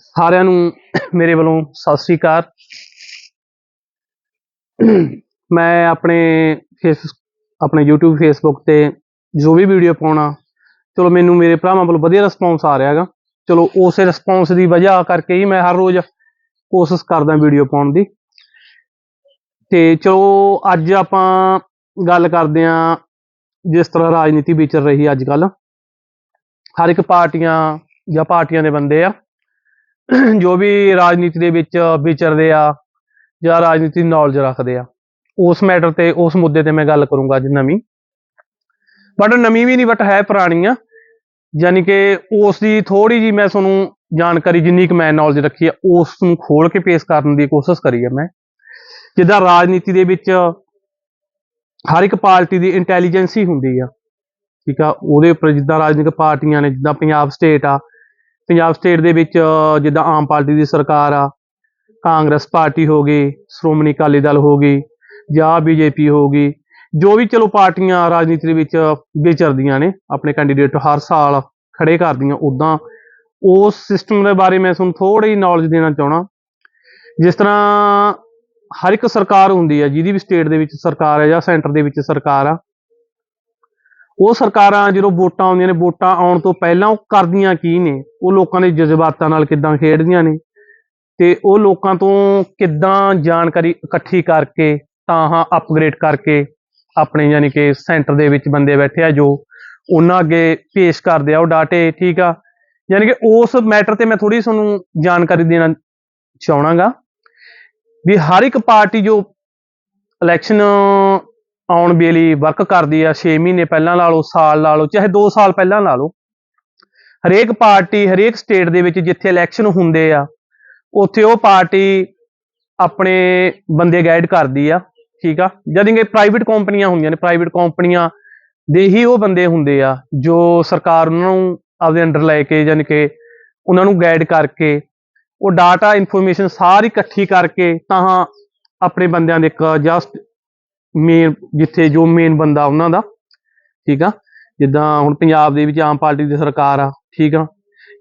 ਸਾਰਿਆਂ ਨੂੰ ਮੇਰੇ ਵੱਲੋਂ ਸਤਿ ਸ੍ਰੀ ਅਕਾਲ। ਮੈਂ ਆਪਣੇ ਫੇਸ, ਆਪਣੇ YouTube, Facebook ਤੇ ਜੋ ਵੀ ਵੀਡੀਓ ਪਾਉਣਾ, ਚਲੋ ਮੈਨੂੰ ਮੇਰੇ ਭਰਾਵਾਂ ਵੱਲੋਂ ਵਧੀਆ ਰਿਸਪੌਂਸ ਆ ਰਿਹਾ ਹੈਗਾ। ਚਲੋ ਉਸੇ ਰਿਸਪੌਂਸ ਦੀ ਵਜ੍ਹਾ ਕਰਕੇ ਹੀ ਮੈਂ ਹਰ ਰੋਜ਼ ਕੋਸ਼ਿਸ਼ ਕਰਦਾ ਵੀਡੀਓ ਪਾਉਣ ਦੀ। ਤੇ ਚਲੋ ਅੱਜ ਆਪਾਂ ਗੱਲ ਕਰਦੇ ਆਂ ਜਿਸ ਤਰ੍ਹਾਂ ਰਾਜਨੀਤੀ ਵਿਚਰ ਰਹੀ ਅੱਜ ਕੱਲ ਹਰ ਇੱਕ ਪਾਰਟੀਆਂ ਜਾਂ ਪਾਰਟੀਆਂ ਦੇ ਬੰਦੇ ਆ। ਜੋ ਵੀ ਰਾਜਨੀਤੀ ਦੇ ਵਿੱਚ ਵਿਚਰਦੇ ਆ ਜਾਂ ਰਾਜਨੀਤੀ ਨੌਲੇਜ ਰੱਖਦੇ ਆ। ਉਸ ਮੈਟਰ ਤੇ, ਉਸ ਮੁੱਦੇ ਤੇ ਮੈਂ ਗੱਲ ਕਰੂੰਗਾ ਅੱਜ ਨਵੀਂ। ਬਟ ਨਵੀਂ ਵੀ ਨਹੀਂ ਬਟ ਹੈ ਪੁਰਾਣੀ ਆ। ਯਾਨੀ ਕਿ ਉਸ ਦੀ ਥੋੜੀ ਜੀ ਮੈਂ ਤੁਹਾਨੂੰ ਜਾਣਕਾਰੀ, ਜਿੰਨੀ ਕੁ ਮੈਂ ਨੌਲੇਜ ਰੱਖੀ ਆ, ਉਸ ਨੂੰ ਖੋਲ ਕੇ ਪੇਸ਼ ਕਰਨ ਦੀ ਕੋਸ਼ਿਸ਼ ਕਰੀ ਆ ਮੈਂ। ਜਿੱਦਾਂ ਰਾਜਨੀਤੀ ਦੇ ਵਿੱਚ ਹਰ ਇੱਕ ਪਾਰਟੀ ਦੀ ਇੰਟੈਲੀਜੈਂਸੀ ਹੁੰਦੀ ਆ। ਠੀਕ ਆ? ਉਹਦੇ ਉੱਪਰ ਜਿੱਦਾਂ ਰਾਜਨੀਤਿਕ ਪਾਰਟੀਆਂ ਨੇ, ਜਿੱਦਾਂ ਪੰਜਾਬ ਸਟੇਟ ਆ ਪੰਜਾਬ ਸਟੇਟ ਦੇ ਵਿੱਚ ਜਿੱਦਾਂ ਆਮ ਪਾਰਟੀ ਦੀ ਸਰਕਾਰ ਆ, ਕਾਂਗਰਸ ਪਾਰਟੀ ਹੋ ਗਈ, ਸ਼੍ਰੋਮਣੀ ਅਕਾਲੀ ਦਲ ਹੋ ਗਈ, ਜਾਂ ਬੀਜੇਪੀ ਹੋ ਗਈ, ਜੋ ਵੀ ਚਲੋ ਪਾਰਟੀਆਂ ਰਾਜਨੀਤੀ ਦੇ ਵਿੱਚ ਵਿਚਰਦੀਆਂ ਨੇ, ਆਪਣੇ ਕੈਂਡੀਡੇਟ ਹਰ ਸਾਲ ਖੜੇ ਕਰਦੀਆਂ ਉਦਾਂ ਉਸ ਸਿਸਟਮ ਦੇ ਬਾਰੇ ਮੈਂ ਤੁਹਾਨੂੰ ਥੋੜੀ ਨੌਲੇਜ ਦੇਣਾ ਚਾਹਣਾ ਜਿਸ ਤਰ੍ਹਾਂ ਹਰ ਇੱਕ ਸਰਕਾਰ ਹੁੰਦੀ ਹੈ ਜਿਹਦੀ ਵੀ ਸਟੇਟ ਦੇ ਵਿੱਚ ਸਰਕਾਰ ਹੈ ਜਾਂ ਸੈਂਟਰ ਦੇ ਵਿੱਚ ਸਰਕਾਰ ਆ ਉਹ ਸਰਕਾਰਾਂ ਜਦੋਂ ਵੋਟਾਂ ਆਉਂਦੀਆਂ ਨੇ, ਵੋਟਾਂ ਆਉਣ ਤੋਂ ਪਹਿਲਾਂ ਉਹ ਕਰਦੀਆਂ ਕੀ ਨੇ? ਉਹ ਲੋਕਾਂ ਦੇ ਜਜ਼ਬਾਤਾਂ ਨਾਲ ਕਿੱਦਾਂ ਖੇਡਦੀਆਂ ਨੇ? ਤੇ ਉਹ ਲੋਕਾਂ ਤੋਂ ਕਿੱਦਾਂ ਜਾਣਕਾਰੀ ਇਕੱਠੀ ਕਰਕੇ, ਤਾਂ ਹਾਂ ਅਪਗ੍ਰੇਡ ਕਰਕੇ ਆਪਣੇ ਯਾਨੀ ਕਿ ਸੈਂਟਰ ਦੇ ਵਿੱਚ ਬੰਦੇ ਬੈਠੇ ਆ ਜੋ ਉਹਨਾਂ ਅੱਗੇ ਪੇਸ਼ ਕਰਦੇ ਆ ਉਹ ਡਾਟੇ ਠੀਕ ਆ? ਯਾਨੀ ਕਿ ਉਸ ਮੈਟਰ ਤੇ ਮੈਂ ਥੋੜੀ ਤੁਹਾਨੂੰ ਜਾਣਕਾਰੀ ਦੇਣਾ ਚਾਹਣਾਗਾ ਵੀ ਹਰ ਇੱਕ ਪਾਰਟੀ ਜੋ ਇਲੈਕਸ਼ਨ ਆਉਣ ਵੇਲੇ ਵਰਕ ਕਰਦੀ ਆ 6 ਮਹੀਨੇ ਪਹਿਲਾਂ ਲਾ ਲਓ, ਸਾਲ ਲਾ ਲਓ, ਚਾਹੇ 2 ਸਾਲ ਪਹਿਲਾਂ ਲਾ ਲਓ। ਹਰੇਕ ਪਾਰਟੀ, ਹਰੇਕ ਸਟੇਟ ਦੇ ਵਿੱਚ ਜਿੱਥੇ ਇਲੈਕਸ਼ਨ ਹੁੰਦੇ ਆ, ਉੱਥੇ ਉਹ ਪਾਰਟੀ ਆਪਣੇ ਬੰਦੇ ਗਾਈਡ ਕਰਦੀ ਆ, ਠੀਕ ਆ? ਜਦ ਕਿ ਪ੍ਰਾਈਵੇਟ ਕੰਪਨੀਆਂ ਹੁੰਦੀਆਂ ਨੇ ਪ੍ਰਾਈਵੇਟ ਕੰਪਨੀਆਂ ਦੇ ਹੀ ਉਹ ਬੰਦੇ ਹੁੰਦੇ ਆ, ਜੋ ਸਰਕਾਰ ਉਹਨਾਂ ਨੂੰ ਆਪਦੇ ਅੰਡਰ ਲੈ ਕੇ ਯਾਨੀ ਕਿ ਉਹਨਾਂ ਨੂੰ ਗਾਈਡ ਕਰਕੇ, ਉਹ ਡਾਟਾ ਇਨਫੋਰਮੇਸ਼ਨ ਸਾਰੀ ਇਕੱਠੀ ਕਰਕੇ ਤਾਂ ਆਪਣੇ ਬੰਦਿਆਂ ਦੇ ਇੱਕ ਜਸਟ ਮੇਨ ਜਿੱਥੇ ਜੋ ਮੇਨ ਬੰਦਾ ਉਹਨਾਂ ਦਾ, ਠੀਕ ਆ? ਜਿੱਦਾਂ ਹੁਣ ਪੰਜਾਬ ਦੇ ਵਿੱਚ ਆਮ ਪਾਰਟੀ ਦੀ ਸਰਕਾਰ ਆ, ਠੀਕ ਆ?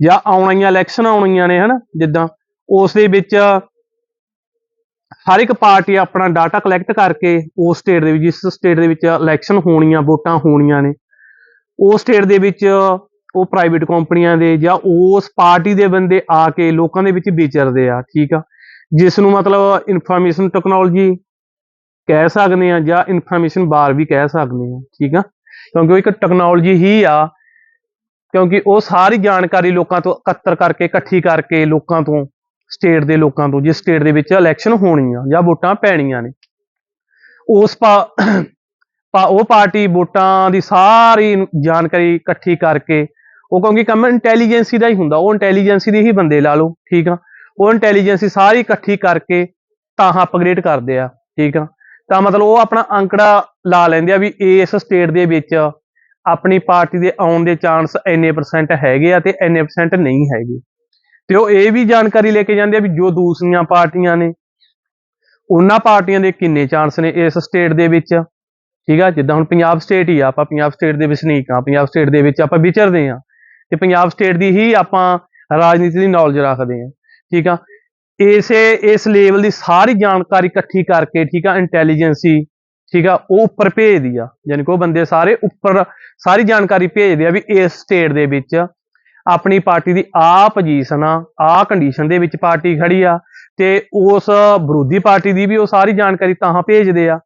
ਜਾਂ ਆਉਣੀਆਂ ਇਲੈਕਸ਼ਨ ਆਉਣੀਆਂ ਨੇ, ਹਨਾ? ਜਿੱਦਾਂ ਉਸ ਦੇ ਵਿੱਚ ਹਰ ਇੱਕ ਪਾਰਟੀ ਆਪਣਾ ਡਾਟਾ ਕਲੈਕਟ ਕਰਕੇ ਉਸ ਸਟੇਟ ਦੇ ਵਿੱਚ, ਜਿਸ ਸਟੇਟ ਦੇ ਵਿੱਚ ਇਲੈਕਸ਼ਨ ਹੋਣੀਆਂ, ਵੋਟਾਂ ਹੋਣੀਆਂ ਨੇ, ਉਸ ਸਟੇਟ ਦੇ ਵਿੱਚ ਉਹ ਪ੍ਰਾਈਵੇਟ ਕੰਪਨੀਆਂ ਦੇ ਜਾਂ ਉਸ ਪਾਰਟੀ ਦੇ ਬੰਦੇ ਆ ਕੇ ਲੋਕਾਂ ਦੇ ਵਿੱਚ ਵਿਚਰਦੇ ਆ, ਠੀਕ ਆ? ਜਿਸ ਨੂੰ ਮਤਲਬ ਇਨਫੋਰਮੇਸ਼ਨ ਟੈਕਨੋਲੋਜੀ ਕਹਿ ਸਕਦੇ ਆ ਜਾਂ ਇਨਫੋਰਮੇਸ਼ਨ ਬਾਰ ਵੀ ਕਹਿ ਸਕਦੇ ਆ ਠੀਕ ਆ? ਕਿਉਂਕਿ ਉਹ ਇੱਕ ਟੈਕਨੋਲੋਜੀ ਹੀ ਆ, ਕਿਉਂਕਿ ਉਹ ਸਾਰੀ ਜਾਣਕਾਰੀ ਲੋਕਾਂ ਤੋਂ ਇਕੱਤਰ ਕਰਕੇ, ਇਕੱਠੀ ਕਰਕੇ ਲੋਕਾਂ ਤੋਂ ਸਟੇਟ ਦੇ ਲੋਕਾਂ ਤੋਂ, ਜਿਸ ਸਟੇਟ ਦੇ ਵਿੱਚ ਇਲੈਕਸ਼ਨ ਹੋਣੀ ਆ ਜਾਂ ਵੋਟਾਂ ਪੈਣੀਆਂ ਨੇ। ਉਸ ਪਾ- ਪਾ- ਉਹ ਪਾਰਟੀ ਵੋਟਾਂ ਦੀ ਸਾਰੀ ਜਾਣਕਾਰੀ ਇਕੱਠੀ ਕਰਕੇ, ਉਹ ਕਿਉਂਕਿ ਕੰਮ ਇੰਟੈਲੀਜੈਂਸੀ ਦਾ ਹੀ ਹੁੰਦਾ, ਉਹ ਇੰਟੈਲੀਜੈਂਸੀ ਦੇ ਹੀ ਬੰਦੇ ਲਾ ਲਓ, ਠੀਕ ਆ? ਉਹ ਇੰਟੈਲੀਜੈਂਸੀ ਸਾਰੀ ਇਕੱਠੀ ਕਰਕੇ ਤਾਂ ਅਪਗ੍ਰੇਡ ਕਰਦੇ ਆ, ਠੀਕ ਆ? ਤਾਂ ਮਤਲਬ ਉਹ ਆਪਣਾ ਅੰਕੜਾ ਲਾ ਲੈਂਦੇ ਆ ਵੀ ਇਸ ਸਟੇਟ ਦੇ ਵਿੱਚ ਆਪਣੀ ਪਾਰਟੀ ਦੇ ਆਉਣ ਦੇ ਚਾਂਸ ਇੰਨੇ ਪਰਸੈਂਟ ਹੈਗੇ ਆ ਤੇ ਇੰਨੇ ਪਰਸੈਂਟ ਨਹੀਂ ਹੈਗੇ। ਤੇ ਉਹ ਇਹ ਵੀ ਜਾਣਕਾਰੀ ਲੈ ਕੇ ਜਾਂਦੇ ਆ ਵੀ ਜੋ ਦੂਸਰੀਆਂ ਪਾਰਟੀਆਂ ਨੇ, ਉਹਨਾਂ ਪਾਰਟੀਆਂ ਦੇ ਕਿੰਨੇ ਚਾਂਸ ਨੇ ਇਸ ਸਟੇਟ ਦੇ ਵਿੱਚ? ਠੀਕ ਆ, ਜਿੱਦਾਂ ਹੁਣ ਪੰਜਾਬ ਸਟੇਟ ਹੀ ਆ, ਆਪਾਂ ਪੰਜਾਬ ਸਟੇਟ ਦੇ ਵਸਨੀਕ ਆ ਪੰਜਾਬ ਸਟੇਟ ਦੇ ਵਿੱਚ ਆਪਾਂ ਵਿਚਰਦੇ ਆ ਤੇ ਪੰਜਾਬ ਸਟੇਟ ਦੀ ਹੀ ਆਪਾਂ ਰਾਜਨੀਤੀ ਦੀ ਨੌਲੇਜ ਰੱਖਦੇ ਆ ਠੀਕ ਆ ਇਸੇ, ਇਸ ਲੈਵਲ ਦੀ ਸਾਰੀ ਜਾਣਕਾਰੀ ਇਕੱਠੀ ਕਰਕੇ, ਠੀਕ ਆ ਇੰਟੈਲੀਜੈਂਸੀ ਠੀਕ ਆ, ਉਹ ਉੱਪਰ ਭੇਜਦੀ ਆ। ਯਾਨੀ ਕਿ ਉਹ ਬੰਦੇ ਸਾਰੇ ਉੱਪਰ ਸਾਰੀ ਜਾਣਕਾਰੀ ਭੇਜਦੇ ਆ ਵੀ ਇਸ ਸਟੇਟ ਦੇ ਵਿੱਚ ਆਪਣੀ ਪਾਰਟੀ ਦੀ ਆ ਪੋਜੀਸ਼ਨ ਆ ਆ ਕੰਡੀਸ਼ਨ ਦੇ ਵਿੱਚ ਪਾਰਟੀ ਖੜੀ ਆ ਤੇ ਉਸ ਵਿਰੋਧੀ ਪਾਰਟੀ ਦੀ ਵੀ ਉਹ ਸਾਰੀ ਜਾਣਕਾਰੀ ਤਾਂ ਭੇਜਦੇ ਆ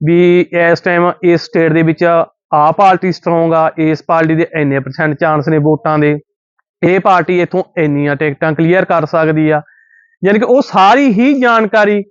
ਵੀ ਇਸ ਟਾਈਮ ਇਸ ਸਟੇਟ ਦੇ ਵਿੱਚ ਆ ਪਾਰਟੀ ਸਟਰੋਂਗ ਆ, ਇਸ ਪਾਰਟੀ ਦੇ ਇੰਨੇ ਪਰਸੈਂਟ ਚਾਂਸ ਨੇ ਵੋਟਾਂ ਦੇ, ਇਹ ਪਾਰਟੀ ਇਥੋਂ ਇੰਨੀਆਂ ਟਿਕਟਾਂ ਕਲੀਅਰ ਕਰ ਸਕਦੀ ਆ ਯਾਨੀ ਕਿ ਉਹ ਸਾਰੀ ਹੀ ਜਾਣਕਾਰੀ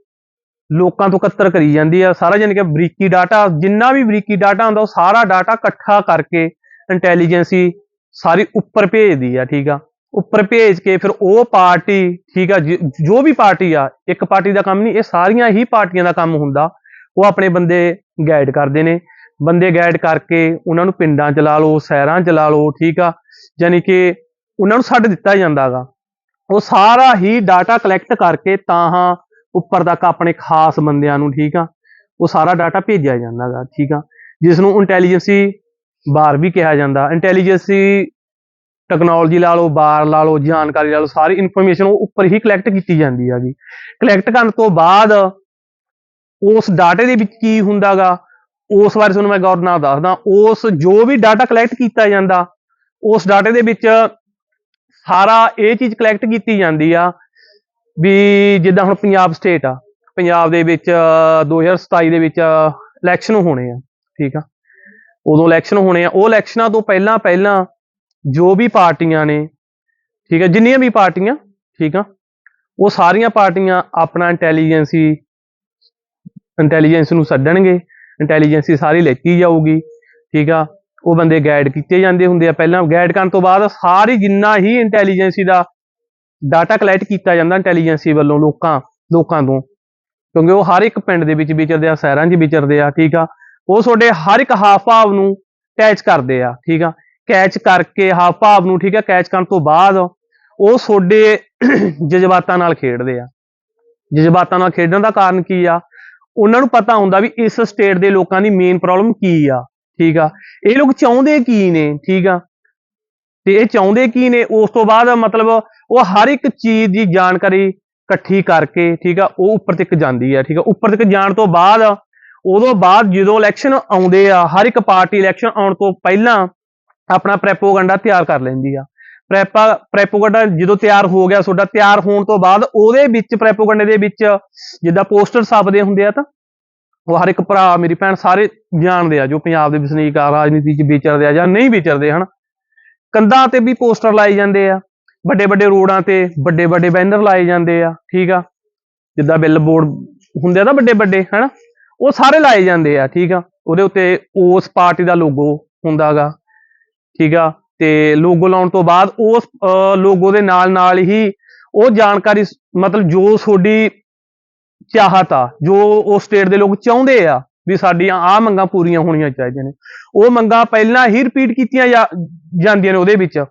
ਲੋਕਾਂ ਤੋਂ ਇਕੱਤਰ ਕਰੀ ਜਾਂਦੀ ਆ। ਸਾਰਾ ਯਾਨੀ ਕਿ ਬਰੀਕੀ ਡਾਟਾ, ਜਿੰਨਾ ਵੀ ਬਰੀਕੀ ਡਾਟਾ ਹੁੰਦਾ, ਉਹ ਸਾਰਾ ਡਾਟਾ ਇਕੱਠਾ ਕਰਕੇ ਇੰਟੈਲੀਜੈਂਸੀ ਸਾਰੀ ਉੱਪਰ ਭੇਜਦੀ ਆ, ਠੀਕ ਆ? ਉੱਪਰ ਭੇਜ ਕੇ ਫਿਰ ਉਹ ਪਾਰਟੀ, ਠੀਕ ਆ, ਜ- ਜੋ ਵੀ ਪਾਰਟੀ ਆ, ਇੱਕ ਪਾਰਟੀ ਦਾ ਕੰਮ ਨਹੀਂ, ਇਹ ਸਾਰੀਆਂ ਹੀ ਪਾਰਟੀਆਂ ਦਾ ਕੰਮ ਹੁੰਦਾ। ਉਹ ਆਪਣੇ ਬੰਦੇ ਗਾਈਡ ਕਰਦੇ ਨੇ। ਬੰਦੇ ਗਾਈਡ ਕਰਕੇ ਉਹਨਾਂ ਨੂੰ ਪਿੰਡਾਂ ਚ ਲਾ ਲਓ, ਸ਼ਹਿਰਾਂ ਚ ਲਾ ਲਓ, ਠੀਕ ਆ? ਯਾਨੀ ਕਿ ਉਹਨਾਂ ਨੂੰ ਛੱਡ ਦਿੱਤਾ ਜਾਂਦਾਗਾ ਉਹ ਸਾਰਾ ਹੀ ਡਾਟਾ ਕਲੈਕਟ ਕਰਕੇ ਤਾਂ ਹਾਂ ਉੱਪਰ ਤੱਕ ਆਪਣੇ ਖਾਸ ਬੰਦਿਆਂ ਨੂੰ ਠੀਕ ਆ, ਉਹ ਸਾਰਾ ਡਾਟਾ ਭੇਜਿਆ ਜਾਂਦਾਗਾ, ਠੀਕ ਆ। ਜਿਸ ਨੂੰ ਇੰਟੈਲੀਜੈਂਸੀ ਬਾਰ ਵੀ ਕਿਹਾ ਜਾਂਦਾ ਇੰਟੈਲੀਜੈਂਸੀ ਟੈਕਨੋਲੋਜੀ ਲਾ ਲਓ, ਬਾਰ ਲਾ ਲਓ, ਜਾਣਕਾਰੀ ਲਾ ਲਓ, ਸਾਰੀ ਇਨਫੋਰਮੇਸ਼ਨ ਉਹ ਉੱਪਰ ਹੀ ਕਲੈਕਟ ਕੀਤੀ ਜਾਂਦੀ ਹੈਗੀ। ਕਲੈਕਟ ਕਰਨ ਤੋਂ ਬਾਅਦ ਉਸ ਡਾਟੇ ਦੇ ਵਿੱਚ ਕੀ ਹੁੰਦਾਗਾ, ਉਸ ਬਾਰੇ ਤੁਹਾਨੂੰ ਮੈਂ ਗੌਰ ਨਾਲ ਦੱਸਦਾ, ਉਸ ਜੋ ਵੀ ਡਾਟਾ ਕਲੈਕਟ ਕੀਤਾ ਜਾਂਦਾ, ਉਸ ਡਾਟੇ ਦੇ ਵਿੱਚ ਸਾਰਾ ਇਹ ਚੀਜ਼ ਕਲੈਕਟ ਕੀਤੀ ਜਾਂਦੀ ਆ ਵੀ ਜਿੱਦਾਂ ਹੁਣ ਪੰਜਾਬ ਸਟੇਟ ਆ ਪੰਜਾਬ ਦੇ ਵਿੱਚ ਅਹ, 2027 ਦੇ ਵਿੱਚ ਇਲੈਕਸ਼ਨ ਹੋਣੇ ਆ ਠੀਕ ਆ? ਉਦੋਂ ਇਲੈਕਸ਼ਨ ਹੋਣੇ ਆ ਉਹ ਇਲੈਕਸ਼ਨਾਂ ਤੋਂ ਪਹਿਲਾਂ ਪਹਿਲਾਂ ਜੋ ਵੀ ਪਾਰਟੀਆਂ ਨੇ ਠੀਕ ਆ ਜਿੰਨੀਆਂ ਵੀ ਪਾਰਟੀਆਂ ਠੀਕ ਆ ਉਹ ਸਾਰੀਆਂ ਪਾਰਟੀਆਂ ਆਪਣਾ ਇੰਟੈਲੀਜੈਂਸੀ ਇੰਟੈਲੀਜੈਂਸ ਨੂੰ ਸੱਦਣਗੇ ਇੰਟੈਲੀਜੈਂਸੀ ਸਾਰੀ ਲੈਤੀ ਜਾਊਗੀ ਠੀਕ ਆ? ਉਹ ਬੰਦੇ ਗਾਈਡ ਕੀਤੇ ਜਾਂਦੇ ਹੁੰਦੇ ਆ। ਪਹਿਲਾਂ ਗਾਈਡ ਕਰਨ ਤੋਂ ਬਾਅਦ ਸਾਰੀ ਜਿੰਨਾ ਹੀ ਇੰਟੈਲੀਜੈਂਸੀ ਦਾ ਡਾਟਾ ਕਲੈਕਟ ਕੀਤਾ ਜਾਂਦਾ ਇੰਟੈਲੀਜੈਂਸੀ ਵੱਲੋਂ ਲੋਕਾਂ ਲੋਕਾਂ ਤੋਂ। ਕਿਉਂਕਿ ਉਹ ਹਰ ਇੱਕ ਪਿੰਡ ਦੇ ਵਿੱਚ ਵਿਚਰਦੇ ਆ, ਸ਼ਹਿਰਾਂ 'ਚ ਵਿਚਰਦੇ ਆ, ਠੀਕ ਆ। ਉਹ ਤੁਹਾਡੇ ਹਰ ਇੱਕ ਹਾਵ ਭਾਵ ਨੂੰ ਕੈਚ ਕਰਦੇ ਆ, ਠੀਕ ਆ। ਕੈਚ ਕਰਕੇ ਹਾਵ ਭਾਵ ਨੂੰ, ਠੀਕ ਆ ਕੈਚ ਕਰਨ ਤੋਂ ਬਾਅਦ ਉਹ ਤੁਹਾਡੇ ਜਜ਼ਬਾਤਾਂ ਨਾਲ ਖੇਡਦੇ ਆ। ਜਜ਼ਬਾਤਾਂ ਨਾਲ ਖੇਡਣ ਦਾ ਕਾਰਨ ਕੀ ਆ? ਉਹਨਾਂ ਨੂੰ ਪਤਾ ਹੁੰਦਾ ਵੀ ਇਸ ਸਟੇਟ ਦੇ ਲੋਕਾਂ ਦੀ ਮੇਨ ਪ੍ਰੋਬਲਮ ਕੀ ਆ। ਠੀਕ ਆ। ਇਹ ਲੋਕ ਚਾਹੁੰਦੇ ਕੀ ਨੇ, ਠੀਕ ਆ? ਤੇ ਇਹ ਚਾਹੁੰਦੇ ਕੀ ਨੇ? ਉਸ ਤੋਂ ਬਾਅਦ ਮਤਲਬ ਉਹ ਹਰ ਇੱਕ ਚੀਜ਼ ਦੀ ਜਾਣਕਾਰੀ ਇਕੱਠੀ ਕਰਕੇ, ਠੀਕ ਆ, ਉਹ ਉੱਪਰ ਤੱਕ ਜਾਂਦੀ ਆ, ਠੀਕ ਆ। ਉੱਪਰ ਤੱਕ ਜਾਣ ਤੋਂ ਬਾਅਦ, ਉਦੋਂ ਬਾਅਦ ਜਦੋਂ ਇਲੈਕਸ਼ਨ ਆਉਂਦੇ ਆ, ਹਰ ਇੱਕ ਪਾਰਟੀ ਇਲੈਕਸ਼ਨ ਆਉਣ ਤੋਂ ਪਹਿਲਾਂ ਆਪਣਾ ਪ੍ਰੈਪੋਗੰਡਾ ਤਿਆਰ ਕਰ ਲੈਂਦੀ ਆ। ਪ੍ਰੈਪਾ, ਪ੍ਰੈਪੋਗੰਡਾ ਜਦੋਂ ਤਿਆਰ ਹੋ ਗਿਆ ਤੁਹਾਡਾ ਤਿਆਰ ਹੋਣ ਤੋਂ ਬਾਅਦ ਉਹਦੇ ਵਿੱਚ ਪ੍ਰੈਪੋਗੰਡੇ ਦੇ ਵਿੱਚ ਜਿੱਦਾਂ ਪੋਸਟਰ ਛਾਪਦੇ ਹੁੰਦੇ ਆ ਤਾਂ ਉਹ ਹਰ ਇੱਕ ਭਰਾ ਮੇਰੀ ਭੈਣ ਸਾਰੇ ਜਾਣਦੇ ਆ ਜੋ ਪੰਜਾਬ ਦੇ ਵਸਨੀਕ ਆ, ਰਾਜਨੀਤੀ 'ਚ ਵਿਚਰਦੇ ਆ ਜਾਂ ਨਹੀਂ ਵਿਚਰਦੇ ਹਨ। ਕੰਧਾਂ ਤੇ ਵੀ ਪੋਸਟਰ ਲਾਏ ਜਾਂਦੇ ਆ ਵੱਡੇ ਵੱਡੇ ਰੋਡਾਂ ਤੇ ਵੱਡੇ ਵੱਡੇ ਬੈਨਰ ਲਾਏ ਜਾਂਦੇ ਆ, ਠੀਕ ਆ? ਜਿੱਦਾਂ ਬਿੱਲ ਬੋਰਡ ਹੁੰਦੇ ਆ ਨਾ ਵੱਡੇ ਵੱਡੇ ਹਨਾ? ਉਹ ਸਾਰੇ ਲਾਏ ਜਾਂਦੇ ਆ, ਠੀਕ ਆ? ਉਹਦੇ ਉੱਤੇ ਉਸ ਪਾਰਟੀ ਦਾ ਲੋਗੋ ਹੁੰਦਾਗਾ ਠੀਕ ਆ? ਤੇ ਲੋਗੋ ਲਾਉਣ ਤੋਂ ਬਾਅਦ ਉਸ ਲੋਗੋ ਦੇ ਨਾਲ ਨਾਲ ਹੀ ਉਹ ਜਾਣਕਾਰੀ ਮਤਲਬ ਜੋ ਤੁਹਾਡੀ ਚਾਹਤ ਆ ਜੋ ਉਸ ਸਟੇਟ ਦੇ ਲੋਕ ਚਾਹੁੰਦੇ ਆ ਵੀ ਸਾਡੀਆਂ ਆਹ ਮੰਗਾਂ ਪੂਰੀਆਂ ਹੋਣੀਆਂ ਚਾਹੀਦੀਆਂ ਨੇ। ਉਹ ਮੰਗਾਂ ਪਹਿਲਾਂ ਹੀ ਰਿਪੀਟ ਕੀਤੀਆਂ ਜਾ- ਜਾਂਦੀਆਂ ਨੇ ਉਹਦੇ ਵਿੱਚ,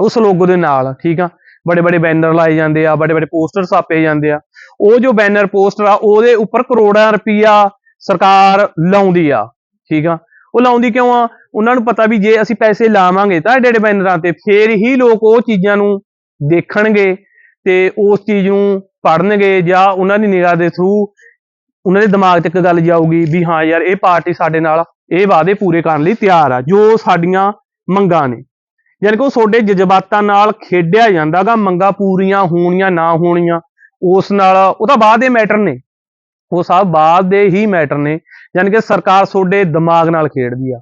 ਉਸ ਲੋਗੋ ਦੇ ਨਾਲ, ਠੀਕ ਆ? ਬੜੇ ਬੜੇ ਬੈਨਰ ਲਾਏ ਜਾਂਦੇ ਆ ਬੜੇ ਬੜੇ ਪੋਸਟਰ ਛਾਪੇ ਜਾਂਦੇ ਆ। ਉਹ ਜੋ ਬੈਨਰ ਪੋਸਟਰ ਆ, ਉਹਦੇ ਉੱਪਰ ਕਰੋੜਾਂ ਰੁਪਈਆ ਸਰਕਾਰ ਲਾਉਂਦੀ ਆ, ਠੀਕ ਆ? ਉਹ ਲਾਉਂਦੀ ਕਿਉਂ ਆ? ਉਹਨਾਂ ਨੂੰ ਪਤਾ ਵੀ ਜੇ ਅਸੀਂ ਪੈਸੇ ਲਾਵਾਂਗੇ ਤਾਂ ਏਡੇ ਏਡੇ ਬੈਨਰਾਂ ਤੇ ਫੇਰ ਹੀ ਲੋਕ ਉਹ ਚੀਜ਼ਾਂ ਨੂੰ ਦੇਖਣਗੇ ਤੇ ਉਸ ਚੀਜ਼ ਨੂੰ ਪੜਨਗੇ ਜਾਂ ਉਹਨਾਂ ਦੀ ਨਿਗਾਹ ਦੇ ਥਰੂ ਉਹਨਾਂ ਦੇ ਦਿਮਾਗ 'ਚ ਇੱਕ ਗੱਲ ਜਾਊਗੀ ਵੀ ਹਾਂ ਯਾਰ ਇਹ ਪਾਰਟੀ ਸਾਡੇ ਨਾਲ ਇਹ ਵਾਅਦੇ ਪੂਰੇ ਕਰਨ ਲਈ ਤਿਆਰ ਆ, ਜੋ ਸਾਡੀਆਂ ਮੰਗਾਂ ਨੇ। ਯਾਨੀ ਕਿ ਉਹ ਤੁਹਾਡੇ ਜਜ਼ਬਾਤਾਂ ਨਾਲ ਖੇਡਿਆ ਜਾਂਦਾਗਾ, ਮੰਗਾਂ ਪੂਰੀਆਂ ਹੋਣੀਆਂ, ਨਾ ਹੋਣੀਆਂ, ਉਸ ਨਾਲ ਉਹ ਤਾਂ ਬਾਅਦ ਦੇ ਮੈਟਰ ਨੇ। ਉਹ ਸਭ ਬਾਅਦ ਦੇ ਹੀ ਮੈਟਰ ਨੇ। ਯਾਨੀ ਕਿ ਸਰਕਾਰ ਤੁਹਾਡੇ ਦਿਮਾਗ ਨਾਲ ਖੇਡਦੀ ਆ,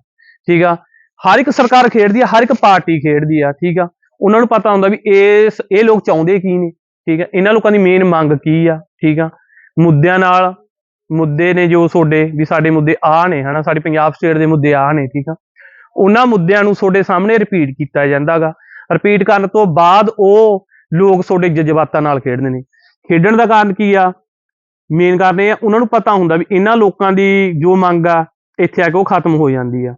ਠੀਕ ਆ? ਹਰ ਇੱਕ ਸਰਕਾਰ ਖੇਡਦੀ ਆ, ਹਰ ਇੱਕ ਪਾਰਟੀ ਖੇਡਦੀ ਆ, ਠੀਕ ਆ? ਉਹਨਾਂ ਨੂੰ ਪਤਾ ਹੁੰਦਾ ਵੀ ਇਹ ਇਹ ਲੋਕ ਚਾਹੁੰਦੇ ਕੀ ਨੇ। ਠੀਕ ਆ ਇਹਨਾਂ ਲੋਕਾਂ ਦੀ ਮੇਨ ਮੰਗ ਕੀ ਆ? ਠੀਕ ਆ? ਮੁੱਦਿਆਂ ਨਾਲ ਮੁੱਦੇ ਨੇ ਜੋ ਤੁਹਾਡੇ ਵੀ ਸਾਡੇ ਮੁੱਦੇ ਆ ਨੇ, ਹਨਾ? ਸਾਡੇ ਪੰਜਾਬ ਸਟੇਟ ਦੇ ਮੁੱਦੇ ਆ ਨੇ, ਠੀਕ ਆ? ਉਹਨਾਂ ਮੁੱਦਿਆਂ ਨੂੰ ਤੁਹਾਡੇ ਸਾਹਮਣੇ ਰਿਪੀਟ ਕੀਤਾ ਜਾਂਦਾਗਾ। ਰਿਪੀਟ ਕਰਨ ਤੋਂ ਬਾਅਦ ਉਹ ਲੋਕ ਤੁਹਾਡੇ ਜਜ਼ਬਾਤਾਂ ਨਾਲ ਖੇਡਦੇ ਨੇ। ਖੇਡਣ ਦਾ ਕਾਰਨ ਕੀ ਆ? ਮੇਨ ਕਾਰਨ ਇਹ ਆ, ਉਹਨਾਂ ਨੂੰ ਪਤਾ ਹੁੰਦਾ ਵੀ ਇਹਨਾਂ ਲੋਕਾਂ ਦੀ ਜੋ ਮੰਗ ਆ, ਇੱਥੇ ਆ ਕੇ ਉਹ ਖਤਮ ਹੋ ਜਾਂਦੀ ਆ।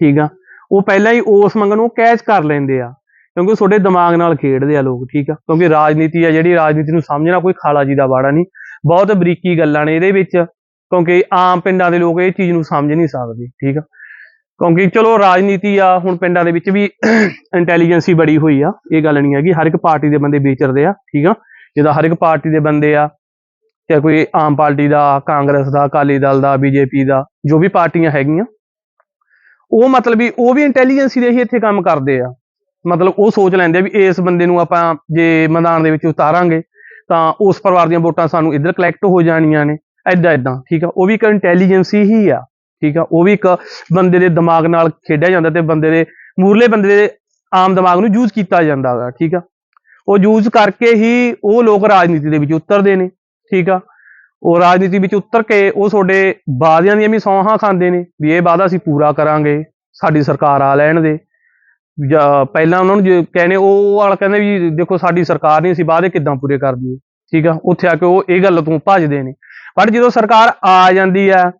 ਠੀਕ ਆ? ਉਹ ਪਹਿਲਾਂ ਹੀ ਉਸ ਮੰਗ ਨੂੰ ਕੈਚ ਕਰ ਲੈਂਦੇ ਆ। ਕਿਉਂਕਿ ਉਹ ਤੁਹਾਡੇ ਦਿਮਾਗ ਨਾਲ ਖੇਡਦੇ ਆ ਲੋਕ, ਠੀਕ ਆ? ਕਿਉਂਕਿ ਰਾਜਨੀਤੀ ਆ ਜਿਹੜੀ ਰਾਜਨੀਤੀ ਨੂੰ ਸਮਝਣਾ ਕੋਈ ਖਾਲਾ ਜੀ ਦਾ ਬਾੜਾ ਨਹੀਂ। ਬਹੁਤ ਬਰੀਕੀ ਗੱਲਾਂ ਨੇ ਇਹਦੇ ਵਿੱਚ, ਕਿਉਂਕਿ ਆਮ ਪਿੰਡਾਂ ਦੇ ਲੋਕ ਇਹ ਚੀਜ਼ ਨੂੰ ਸਮਝ ਨਹੀਂ ਸਕਦੇ, ਠੀਕ ਆ? ਕਿਉਂਕਿ ਚਲੋ ਰਾਜਨੀਤੀ ਆ, ਹੁਣ ਪਿੰਡਾਂ ਦੇ ਵਿੱਚ ਵੀ ਇੰਟੈਲੀਜੈਂਸੀ ਬੜੀ ਹੋਈ ਆ, ਇਹ ਗੱਲ ਨਹੀਂ ਹੈਗੀ। ਹਰ ਇੱਕ ਪਾਰਟੀ ਦੇ ਬੰਦੇ ਵਿਚਰਦੇ ਆ, ਠੀਕ ਆ? ਜਿੱਦਾਂ ਹਰ ਇੱਕ ਪਾਰਟੀ ਦੇ ਬੰਦੇ ਆ, ਚਾਹੇ ਕੋਈ ਆਮ ਪਾਰਟੀ ਦਾ, ਕਾਂਗਰਸ ਦਾ, ਅਕਾਲੀ ਦਲ ਦਾ, ਬੀਜੇਪੀ ਦਾ, ਜੋ ਵੀ ਪਾਰਟੀਆਂ ਹੈਗੀਆਂ। ਉਹ ਮਤਲਬ ਵੀ ਉਹ ਵੀ ਇੰਟੈਲੀਜੈਂਸੀ ਦੇ ਹੀ ਇੱਥੇ ਕੰਮ ਕਰਦੇ ਆ। ਮਤਲਬ ਉਹ ਸੋਚ ਲੈਂਦੇ ਆ ਵੀ ਇਸ ਬੰਦੇ ਨੂੰ ਆਪਾਂ ਜੇ ਮੈਦਾਨ ਦੇ ਵਿੱਚ ਉਤਾਰਾਂਗੇ, ਤਾਂ ਉਸ ਪਰਿਵਾਰ ਦੀਆਂ ਵੋਟਾਂ ਸਾਨੂੰ ਇੱਧਰ ਕਲੈਕਟ ਹੋ ਜਾਣੀਆਂ ਨੇ ਐਦਾਂ ਐਦਾਂ ਠੀਕ ਆ? ਉਹ ਵੀ ਇੱਕ ਇੰਟੈਲੀਜੈਂਸੀ ਹੀ ਆ, ਠੀਕ ਆ? ਉਹ ਵੀ ਇੱਕ ਬੰਦੇ ਦੇ ਦਿਮਾਗ ਨਾਲ ਖੇਡਿਆ ਜਾਂਦਾ ਤੇ ਬੰਦੇ ਦੇ, ਮੂਰਲੇ ਬੰਦੇ ਦੇ ਆਮ ਦਿਮਾਗ ਨੂੰ ਯੂਜ਼ ਕੀਤਾ ਜਾਂਦਾ ਹੈਗਾ ਠੀਕ ਆ? ਉਹ ਯੂਜ਼ ਕਰਕੇ ਹੀ ਉਹ ਲੋਕ ਰਾਜਨੀਤੀ ਦੇ ਵਿੱਚ ਉਤਰਦੇ ਨੇ, ਠੀਕ ਆ? ਉਹ ਰਾਜਨੀਤੀ ਵਿੱਚ ਉਤਰ ਕੇ ਉਹ ਤੁਹਾਡੇ ਵਾਅਦਿਆਂ ਦੀਆਂ ਵੀ ਸੌਹਾਂ ਖਾਂਦੇ ਨੇ, ਵੀ ਇਹ ਵਾਅਦਾ ਅਸੀਂ ਪੂਰਾ ਕਰਾਂਗੇ, ਸਾਡੀ ਸਰਕਾਰ ਆ ਲੈਣ ਦੇ। ਜਾਂ ਪਹਿਲਾਂ ਉਹਨਾਂ ਨੂੰ ਜੇ ਕਹਿੰਦੇ, ਉਹ ਵਾਲਾ ਕਹਿੰਦੇ ਵੀ ਦੇਖੋ ਸਾਡੀ ਸਰਕਾਰ ਨਹੀਂ, ਅਸੀਂ ਵਾਅਦੇ ਕਿੱਦਾਂ ਪੂਰੇ ਕਰਦੀ ਦਈਏ, ਠੀਕ ਆ? ਉੱਥੇ ਆ ਕੇ ਉਹ ਇਹ ਗੱਲ ਤੋਂ ਭੱਜਦੇ ਨੇ। ਪਰ ਜਦੋਂ ਸਰਕਾਰ ਆ ਜਾਂਦੀ ਆ,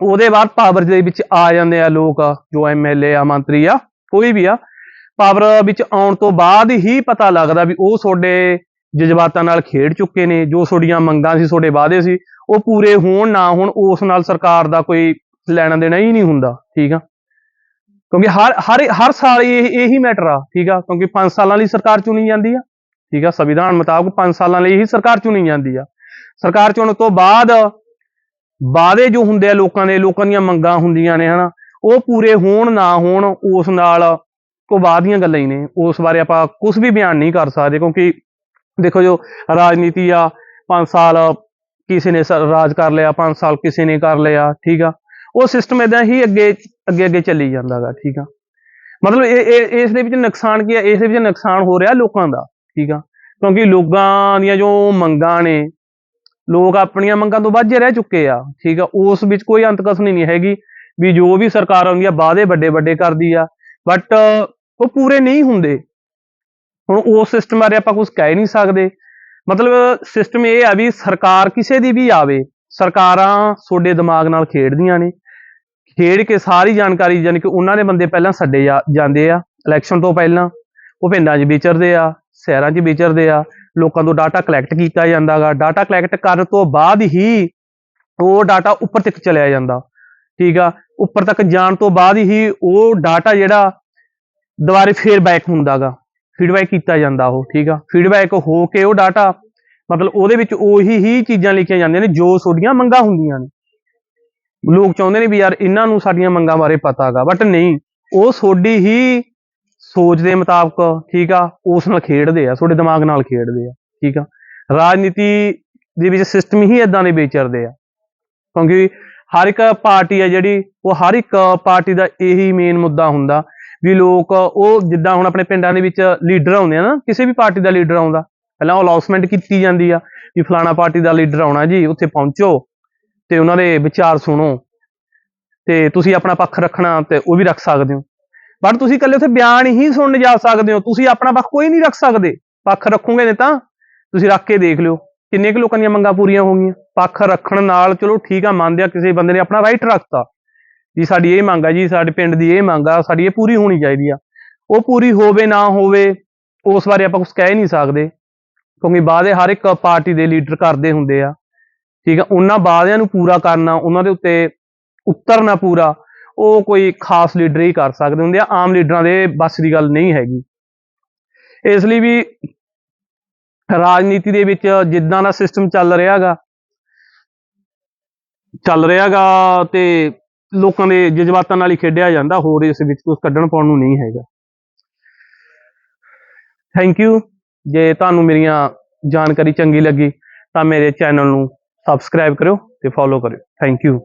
ਉਹਦੇ ਬਾਅਦ ਪਾਵਰ ਦੇ ਵਿੱਚ ਆ ਜਾਂਦੇ ਆ ਲੋਕ, ਜੋ ਐਮਐਲਏ ਆ, ਮੰਤਰੀ ਆ, ਕੋਈ ਵੀ ਆ, ਪਾਵਰ ਵਿੱਚ ਆਉਣ ਤੋਂ ਬਾਅਦ ਹੀ ਪਤਾ ਲੱਗਦਾ ਵੀ ਉਹ ਤੁਹਾਡੇ ਜਜ਼ਬਾਤਾਂ ਨਾਲ ਖੇਡ ਚੁੱਕੇ ਨੇ, ਜੋ ਤੁਹਾਡੀਆਂ ਮੰਗਾਂ ਸੀ, ਤੁਹਾਡੇ ਵਾਅਦੇ ਸੀ, ਉਹ ਪੂਰੇ ਹੋਣ ਨਾ ਹੋਣ ਉਸ ਨਾਲ ਸਰਕਾਰ ਦਾ ਕੋਈ ਲੈਣਾ ਦੇਣਾ ਹੀ ਨਹੀਂ ਹੁੰਦਾ, ਠੀਕ ਆ? ਕਿਉਂਕਿ ਹਰ ਹਰ ਹਰ ਸਾਲ ਇਹ, ਇਹੀ ਮੈਟਰ ਆ, ਠੀਕ ਆ? ਕਿਉਂਕਿ 5 ਸਾਲਾਂ ਲਈ ਸਰਕਾਰ ਚੁਣੀ ਜਾਂਦੀ ਆ, ਠੀਕ ਆ? ਸੰਵਿਧਾਨ ਮੁਤਾਬਕ 5 ਸਾਲਾਂ ਲਈ ਹੀ ਸਰਕਾਰ ਚੁਣੀ ਜਾਂਦੀ ਆ। ਸਰਕਾਰ ਚੁਣਨ ਤੋਂ ਬਾਅਦ ਵਾਅਦੇ ਜੋ ਹੁੰਦੇ ਆ ਲੋਕਾਂ ਦੇ, ਲੋਕਾਂ ਦੀਆਂ ਮੰਗਾਂ ਹੁੰਦੀਆਂ ਨੇ, ਹਨਾ? ਉਹ ਪੂਰੇ ਹੋਣ, ਨਾ ਹੋਣ, ਉਸ ਨਾਲ ਕੋ ਬਾਅਦ ਦੀਆਂ ਗੱਲਾਂ ਹੀ ਨੇ। ਉਸ ਬਾਰੇ ਆਪਾਂ ਕੁਝ ਵੀ ਬਿਆਨ ਨਹੀਂ ਕਰ ਸਕਦੇ, ਕਿਉਂਕਿ ਦੇਖੋ ਜੋ ਰਾਜਨੀਤੀ ਆ 5 ਸਾਲ ਕਿਸੇ ਨੇ ਸ- ਰਾਜ ਕਰ ਲਿਆ 5 ਸਾਲ ਕਿਸੇ ਨੇ ਕਰ ਲਿਆ, ਠੀਕ ਆ? ਉਹ ਸਿਸਟਮ ਇਦਾਂ ਹੀ ਅੱਗੇ ਅੱਗੇ ਅੱਗੇ ਚੱਲੀ ਜਾਂਦਾਗਾ, ਠੀਕ ਆ? ਮਤਲਬ ਇਹ ਇਹ, ਇਸ ਦੇ ਵਿੱਚ ਨੁਕਸਾਨ ਕੀ ਹੈ ਇਸ ਦੇ ਵਿੱਚ ਨੁਕਸਾਨ ਹੋ ਰਿਹਾ ਲੋਕਾਂ ਦਾ, ਠੀਕ ਆ? ਕਿਉਂਕਿ ਲੋਕਾਂ ਦੀਆਂ ਜੋ ਮੰਗਾਂ ਨੇ, ਲੋਕ ਆਪਣੀਆਂ ਮੰਗਾਂ ਤੋਂ ਵਾਝੇ ਰਹਿ ਚੁੱਕੇ ਆ, ਠੀਕ ਆ? ਉਸ ਵਿੱਚ ਕੋਈ ਅੰਤ ਨਹੀਂ ਹੈਗੀ ਵੀ ਜੋ ਵੀ ਸਰਕਾਰ ਆਉਂਦੀ ਆ, ਵਾਅਦੇ ਵੱਡੇ ਵੱਡੇ ਕਰਦੀ ਆ ਬਟ ਉਹ ਪੂਰੇ ਨਹੀਂ ਹੁੰਦੇ। ਹੁਣ ਉਸ ਸਿਸਟਮ ਬਾਰੇ ਆਪਾਂ ਕੁਝ ਕਹਿ ਨਹੀਂ ਸਕਦੇ। ਮਤਲਬ ਸਿਸਟਮ ਇਹ ਆ ਵੀ ਸਰਕਾਰ ਕਿਸੇ ਦੀ ਵੀ ਆਵੇ, ਸਰਕਾਰਾਂ ਤੁਹਾਡੇ ਦਿਮਾਗ ਨਾਲ ਖੇਡਦੀਆਂ ਨੇ। ਖੇਡ ਕੇ ਸਾਰੀ ਜਾਣਕਾਰੀ ਯਾਨੀ ਕਿ ਉਹਨਾਂ ਦੇ ਬੰਦੇ ਪਹਿਲਾਂ ਛੱਡੇ ਜਾ- ਜਾਂਦੇ ਆ ਇਲੈਕਸ਼ਨ ਤੋਂ ਪਹਿਲਾਂ। ਉਹ ਪਿੰਡਾਂ 'ਚ ਵਿਚਰਦੇ ਆ, ਸ਼ਹਿਰਾਂ 'ਚ ਵਿਚਰਦੇ ਆ, ਲੋਕਾਂ ਤੋਂ ਡਾਟਾ ਕਲੈਕਟ ਕੀਤਾ ਜਾਂਦਾਗਾ ਡਾਟਾ ਕਲੈਕਟ ਕਰਨ ਤੋਂ ਬਾਅਦ ਹੀ ਉਹ ਡਾਟਾ ਉੱਪਰ ਤੱਕ ਚਲਿਆ ਜਾਂਦਾ। ਠੀਕ ਆ? ਉੱਪਰ ਤੱਕ ਜਾਣ ਤੋਂ ਬਾਅਦ ਹੀ ਉਹ ਡਾਟਾ ਜਿਹੜਾ ਦੁਬਾਰੇ ਫੇਰ ਬੈਕ ਹੁੰਦਾਗਾ ਫੀਡਬੈਕ ਕੀਤਾ ਜਾਂਦਾ ਉਹ, ਠੀਕ ਆ? ਫੀਡਬੈਕ ਹੋ ਕੇ ਉਹ ਡਾਟਾ ਮਤਲਬ ਉਹਦੇ ਵਿੱਚ ਉਹੀ ਹੀ ਚੀਜ਼ਾਂ ਲਿਖੀਆਂ ਜਾਂਦੀਆਂ ਨੇ ਜੋ ਤੁਹਾਡੀਆਂ ਮੰਗਾਂ ਹੁੰਦੀਆਂ ਨੇ। ਲੋਕ ਚਾਹੁੰਦੇ ਨੇ ਵੀ ਯਾਰ ਇਹਨਾਂ ਨੂੰ ਸਾਡੀਆਂ ਮੰਗਾਂ ਬਾਰੇ ਪਤਾ ਪਤਾਗਾ ਬਟ ਨਹੀਂ, ਉਹ ਤੁਹਾਡੀ ਹੀ ਸੋਚ ਦੇ ਮੁਤਾਬਕ, ਠੀਕ ਆ, ਉਸ ਨਾਲ ਖੇਡਦੇ ਆ ਤੁਹਾਡੇ ਦਿਮਾਗ ਨਾਲ ਖੇਡਦੇ ਆ, ਠੀਕ ਆ। ਰਾਜਨੀਤੀ ਦੇ ਵਿੱਚ ਸਿਸਟਮ ਹੀ ਇਦਾਂ ਦੇ ਵਿਚਰਦੇ ਆ, ਕਿਉਂਕਿ ਹਰ ਇੱਕ ਪਾਰਟੀ ਆ ਜਿਹੜੀ, ਉਹ ਹਰ ਇੱਕ ਪਾਰਟੀ ਦਾ ਇਹੀ ਮੇਨ ਮੁੱਦਾ ਹੁੰਦਾ ਵੀ ਲੋਕ ਉਹ ਜਿੱਦਾਂ ਹੁਣ ਆਪਣੇ ਪਿੰਡਾਂ ਦੇ ਵਿੱਚ ਲੀਡਰ ਆਉਂਦੇ ਆ ਨਾ, ਕਿਸੇ ਵੀ ਪਾਰਟੀ ਦਾ ਲੀਡਰ ਆਉਂਦਾ, ਪਹਿਲਾਂ ਉਹ ਅਨਾਉਂਸਮੈਂਟ ਕੀਤੀ ਜਾਂਦੀ ਆ ਵੀ ਫਲਾਣਾ ਪਾਰਟੀ ਦਾ ਲੀਡਰ ਆਉਣਾ ਜੀ, ਉੱਥੇ ਪਹੁੰਚੋ। ਤੇ ਉਹਨਾਂ ਦੇ ਵਿਚਾਰ ਸੁਣੋ ਤੇ ਤੁਸੀਂ ਆਪਣਾ ਪੱਖ ਰੱਖਣਾ ਤੇ ਉਹ ਵੀ ਰੱਖ ਸਕਦੇ ਹੋ। ਬਟ ਤੁਸੀਂ ਇਕੱਲੇ ਉੱਥੇ ਬਿਆਨ ਹੀ ਸੁਣਨ ਜਾ ਸਕਦੇ ਹੋ। ਤੁਸੀਂ ਆਪਣਾ ਪੱਖ ਕੋਈ ਨਹੀਂ ਰੱਖ ਸਕਦੇ। ਪੱਖ ਰੱਖੋਗੇ ਨੇ ਤਾਂ ਤੁਸੀਂ ਰੱਖ ਕੇ ਦੇਖ ਲਿਓ। ਕਿੰਨੇ ਕੁ ਲੋਕਾਂ ਦੀਆਂ ਮੰਗਾਂ ਪੂਰੀਆਂ ਹੋ ਗਈਆਂ। ਪੱਖ ਰੱਖਣ ਨਾਲ ਚਲੋ ਠੀਕ ਆ, ਮੰਨਦੇ ਆ ਕਿਸੇ ਬੰਦੇ ਨੇ ਆਪਣਾ ਰਾਈਟ ਰੱਖਤਾ। ਜੀ, ਸਾਡੀ ਇਹ ਮੰਗ ਆ ਜੀ, ਸਾਡੇ ਪਿੰਡ ਦੀ ਇਹ ਮੰਗ ਆ, ਸਾਡੀ ਇਹ ਪੂਰੀ ਹੋਣੀ ਚਾਹੀਦੀ ਆ। ਉਹ ਪੂਰੀ ਹੋਵੇ ਨਾ ਹੋਵੇ, ਉਸ ਬਾਰੇ ਆਪਾਂ ਕੁਝ ਕਹਿ ਨਹੀਂ ਸਕਦੇ। ਕਿਉਂਕਿ ਬਾਅਦ ਦੇ ਹਰ ਇੱਕ ਪਾਰਟੀ ਦੇ ਲੀਡਰ ਕਰਦੇ ਹੁੰਦੇ ਆ। ਠੀਕ ਆ, ਉਹਨਾਂ ਵਾਅਦਿਆਂ ਨੂੰ ਪੂਰਾ ਕਰਨਾ, ਉਹਨਾਂ ਦੇ ਉੱਤੇ ਉਤਰਨਾ ਪੂਰਾ, ਉਹ ਕੋਈ ਖਾਸ ਲੀਡਰ ਹੀ ਕਰ ਸਕਦੇ ਹੁੰਦੇ ਆ, ਆਮ ਲੀਡਰਾਂ ਦੇ ਬਸ ਦੀ ਗੱਲ ਨਹੀਂ ਹੈਗੀ। ਇਸ ਲਈ ਵੀ ਰਾਜਨੀਤੀ ਦੇ ਵਿੱਚ ਜਿੱਦਾਂ ਦਾ ਸਿਸਟਮ ਚੱਲ ਰਿਹਾਗਾ ਚੱਲ ਰਿਹਾਗਾ ਤੇ ਲੋਕਾਂ ਦੇ ਜਜ਼ਬਾਤਾਂ ਨਾਲ ਹੀ ਖੇਡਿਆ ਜਾਂਦਾ, ਹੋਰ ਇਸ ਵਿੱਚ ਕੁਝ ਕੱਢਣ ਪਾਉਣ ਨੂੰ ਨਹੀਂ ਹੈਗਾ। ਥੈਂਕ ਯੂ ਜੇ ਤੁਹਾਨੂੰ ਮੇਰੀਆਂ ਜਾਣਕਾਰੀ ਚੰਗੀ ਲੱਗੀ, ਤਾਂ ਮੇਰੇ ਚੈਨਲ ਨੂੰ ਸਬਸਕ੍ਰਾਈਬ ਕਰਿਓ ਤੇ ਫੋਲੋ ਕਰਿਓ। Thank you